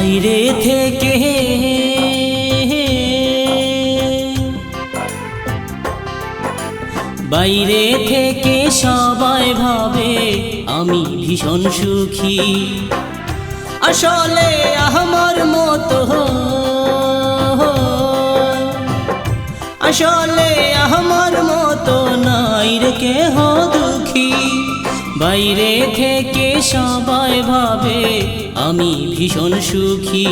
বাইরে থেকে। বাইরে থেকে সবাই ভাবে আমি ভীষণ সুখী। আসলে আমার মতো আসলে আমার মতো নাই রে কেহ দুঃখী। বাইরে থেকে সবাই ভাবে আমি ভীষণ সুখী।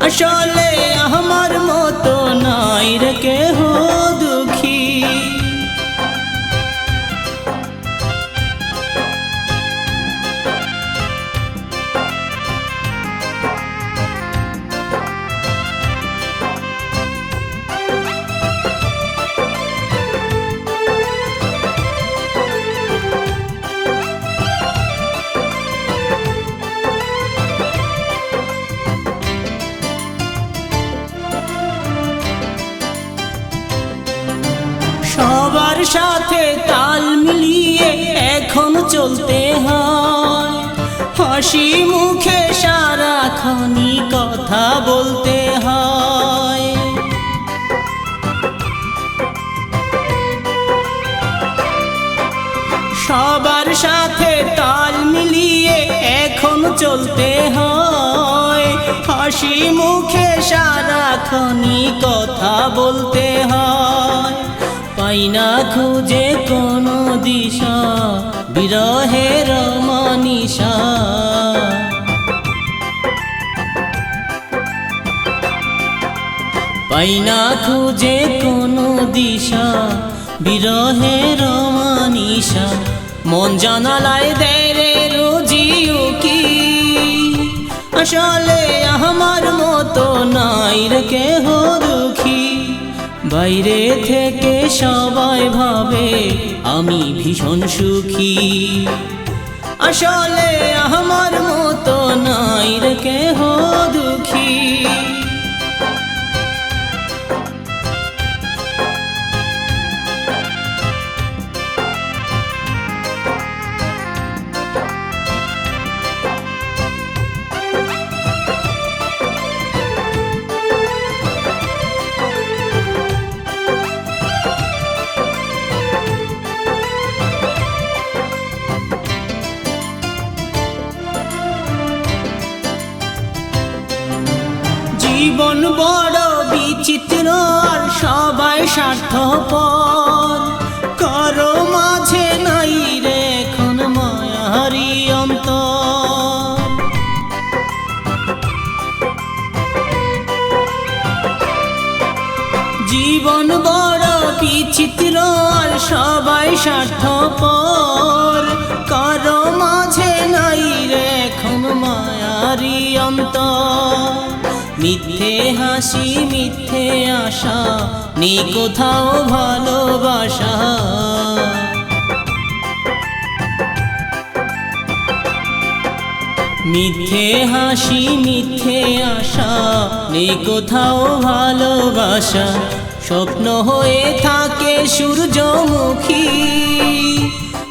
আসলে আমার মতো নাই রে কেহ দুঃখী সাথে তাল মিলিয়ে এখন চলতে হয়। হাসি মুখে সারাক্ষণই কথা বলতে হয়। সবার সাথে তাল মিলিয়ে এখন চলতে হয়। হাসি মুখে সারাক্ষণই কথা বলতে হয়। পাই না খুঁজে কোনো দিশা, বিরহের মনীষা। পাই না খুঁজে কোনো দিশা, বিরহের মানিসা মন জানালায় দেয় রে রোজিও কি আসলে আমার মতো নাই রে বাইরে থেকে সবাই ভাবে আমি ভীষণ সুখী। আসলে আমার মতো নাই রে কেহ দুঃখী। জীবন বড় বিচিত্র আর সবাই স্বার্থপর। করো মাঝে নাই রে এখন মায়ারি অন্তর। জীবন বড় বিচিত্র আর সবাই স্বার্থপর। করো মাঝে নাই রে এখন মায়ারি অন্তর। মিথ্যে হাসি, মিথ্যে আশা নেই কোথাও ভালোবাসা। মিথ্যে হাসি, মিথ্যে আশা নেই কোথাও ভালোবাসা। স্বপ্ন হয়ে থাকে সূর্যমুখী।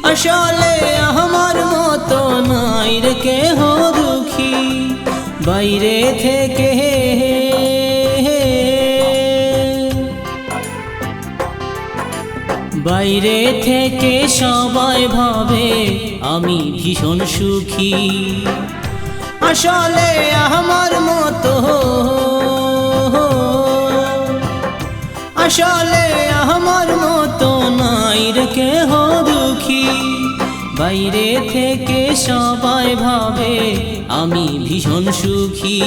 আসলে আমার মতো নাই রে কেহ দুঃখী। বাইরে থেকে বাইরে থেকে সবাই ভাবে আমি ভীষণ সুখী। আসলে আমার মতো আসলে আমার মতো নাই রে কেহ দুঃখী। বাইরে থেকে সবাই ভাবে আমি ভীষণ সুখী।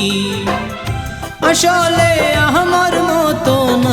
আসলে আমার মতো নাই